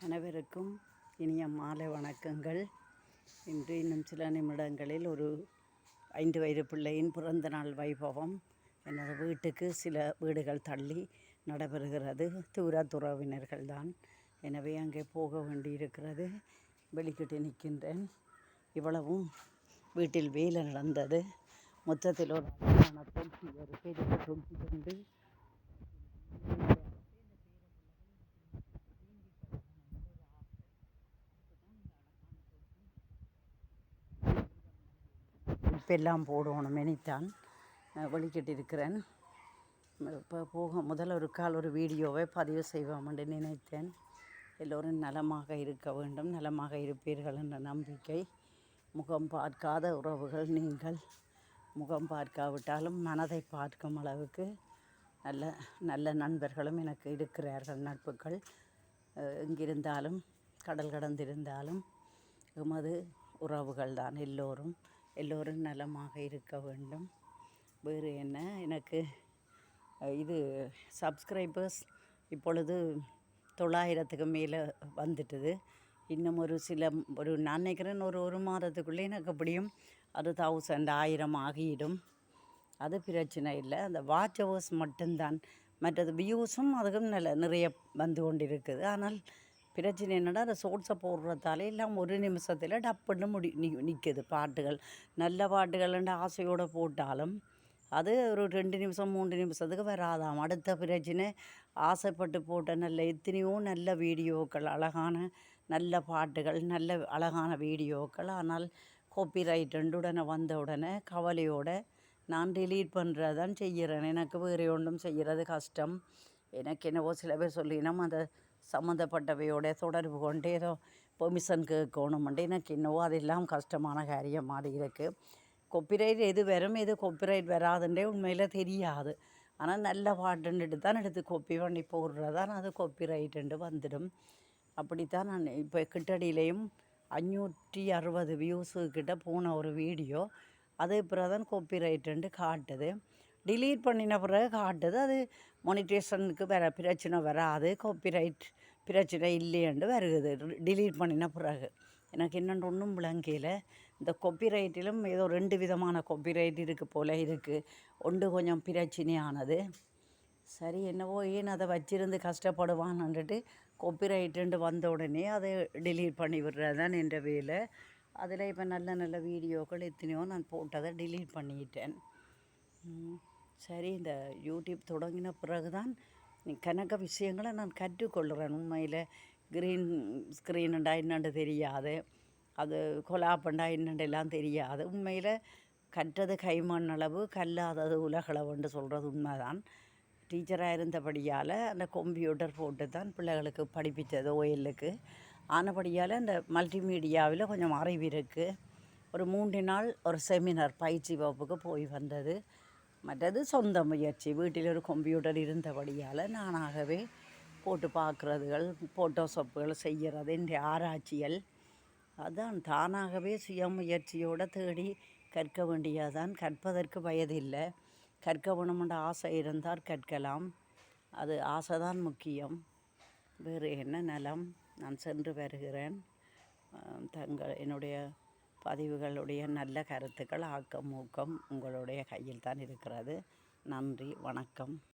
அனைவருக்கும் இனிய மாலை வணக்கங்கள். இன்று இன்னும் சில நிமிடங்களில் ஒரு ஐந்து வயது பிள்ளையின் பிறந்த நாள் வைபவம். எனது வீட்டுக்கு சில வீடுகள் தள்ளி நடைபெறுகிறது. தூரத்துறவினர்கள் தான். எனவே அங்கே போக வேண்டியிருக்கிறது. வெளிக்கிட்டு நிற்கின்றேன். இவ்வளவும் வீட்டில் வேலை நடந்தது. மொத்தத்தில் ஒரு அழகான தொட்டி ஒரு பெரிய தொட்டி கொண்டு உப்பெல்லாம் போடணும் மெனித்தான் வெளிக்கிட்டு இருக்கிறேன் இப்போ போக முதல் ஒரு கால் ஒரு வீடியோவை பதிவு செய்வோம் என்று நினைத்தேன். எல்லோரும் நலமாக இருக்க வேண்டும் நலமாக இருப்பீர்கள் என்ற நம்பிக்கை. முகம் பார்க்காத உறவுகள் நீங்கள். முகம் பார்க்காவிட்டாலும் மனதை பார்க்கும் அளவுக்கு நல்ல நல்ல நண்பர்களும் எனக்கு இருக்கிறார்கள் நட்புகள். எங்கிருந்தாலும் கடல் கடந்திருந்தாலும் எமது உறவுகள் தான் எல்லோரும். எல்லோரும் நலமாக இருக்க வேண்டும். வேறு என்ன? எனக்கு இது சப்ஸ்கிரைபர்ஸ் இப்பொழுது தொள்ளாயிரத்துக்கு மேலே வந்துட்டுது. இன்னும் ஒரு சில ஒரு நான் நினைக்கிறேன் ஒரு ஒரு மாதத்துக்குள்ளே எனக்கு அப்படியும் அது தௌசண்ட் ஆயிரம் ஆகிடும் அது பிரச்சனை இல்லை. அந்த வாட்ச் ஹவர்ஸ் மட்டும்தான். மற்றது வியூஸும் அதுக்கும் நல்ல நிறைய வந்து கொண்டு இருக்குது ஆனால் பிரச்சனை என்னென்னா அந்த சோட்ஸை போடுறதால எல்லாம் ஒரு நிமிஷத்தில் டப்புன்னு முடி நி நிற்குது பாட்டுகள். நல்ல பாட்டுகள்ன்ற ஆசையோடு போட்டாலும் அது ஒரு ரெண்டு நிமிஷம் மூன்று நிமிஷத்துக்கு வராதாம். அடுத்த பிரச்சனை ஆசைப்பட்டு போட்ட நல்ல எத்தனையோ நல்ல வீடியோக்கள் அழகான நல்ல பாட்டுகள் நல்ல அழகான வீடியோக்கள். ஆனால் காப்பிரைட் உடனே வந்த உடனே கவலையோடு நான் டெலீட் பண்ணுறதான் செய்கிறேன். எனக்கு வேறு ஒன்றும் செய்கிறது கஷ்டம். எனக்கு என்னவோ சில பேர் சொல்லினோம் அந்த சம்மந்தப்பட்டவையோட தொடர்பு கொண்டு ஏதோ பெர்மிஷன் கேட்கணுமெண்டு எனக்கு என்னவோ அதெல்லாம் கஷ்டமான காரியம் மாதிரி இருக்குது கொப்பிரைட் எது வரும் எது கொப்பிரைட் வராதுன்றே உண்மையில் தெரியாது. ஆனால் நல்ல பாட்டுன்னுட்டு தான் எடுத்து கொப்பி பண்ணி போடுறதான் அது கொப்பிரைட்டுன்ட்டு வந்துடும். அப்படித்தான் நான் இப்போ கிட்டடியிலையும் அஞ்சூற்றி அறுபது வியூஸு கிட்ட போன ஒரு வீடியோ. அது பிறகு தான் கொப்பிரைட்டுன்ட்டு காட்டுது. டிலீட் பண்ணின பிறகு காட்டுது. அது மொனிட்டேஷனுக்கு வேறு பிரச்சனை வராது. காப்பிரைட் பிரச்சனை இல்லையண்டு வருகுது. டிலீட் பண்ணின பிறகு. எனக்கு என்னென்று ஒன்றும் விளங்கல. இந்த கொப்பிரைட்டிலும் ஏதோ ரெண்டு விதமான கொப்பிரைட் இருக்குது போல் இருக்குது ஒன்று கொஞ்சம் பிரச்சனையானது. சரி என்னவோ ஏன் அதை வச்சிருந்து கஷ்டப்படுவான்னுட்டு கொப்பிரைட்டுன்ட்டு வந்த உடனே அதை டிலீட் பண்ணி விடுறதுதான் என்ற வேலை. அதில் இப்போ நல்ல நல்ல வீடியோக்கள் எத்தனையோ நான் போட்டதை டிலீட் பண்ணிட்டேன். சரி இந்த யூடியூப் தொடங்கின பிறகு தான் கணக்க விஷயங்களை நான் கற்றுக்கொள்கிறேன். உண்மையில் க்ரீன் ஸ்க்ரீனுண்டா என்னண்டு தெரியாது. அது கொலாப்பண்டா என்னண்டு எல்லாம் தெரியாது. உண்மையில் கற்றது கைமண் அளவு கல்லாதது உலகளவுன்னு சொல்கிறது உண்மைதான். டீச்சராக இருந்தபடியால் அந்த கம்ப்யூட்டர் போட்டு தான் பிள்ளைகளுக்கு படிப்பித்தது ஓஎல்லுக்கு ஆனபடியால் அந்த மல்டிமீடியாவில் கொஞ்சம் அறிவு இருக்குது ஒரு மூன்று நாள் ஒரு செமினார் பயிற்சி வகுப்புக்கு போய் வந்தது. மற்றது சொந்த முயற்சி. வீட்டில் ஒரு கம்ப்யூட்டர் இருந்தபடியால் நானாகவே போட்டு பார்க்குறதுகள் ஃபோட்டோஷாப்புகள் செய்கிறது இந்த ஆராய்ச்சிகள். அதான் தானாகவே சுயமுயற்சியோடு தேடி கற்க வேண்டியதுதான். கற்பதற்கு வயதில்லை. கற்க வேணுமென்ற ஆசை இருந்தால் கற்கலாம். அது ஆசை தான் முக்கியம். வேறு என்ன நலம்? நான் சென்று வருகிறேன். தங்கள் என்னுடைய பதிவுகளுடைய நல்ல கருத்துக்கள் ஆக்கம் ஊக்கம் உங்களுடைய கையில் தான் இருக்கிறது. நன்றி வணக்கம்.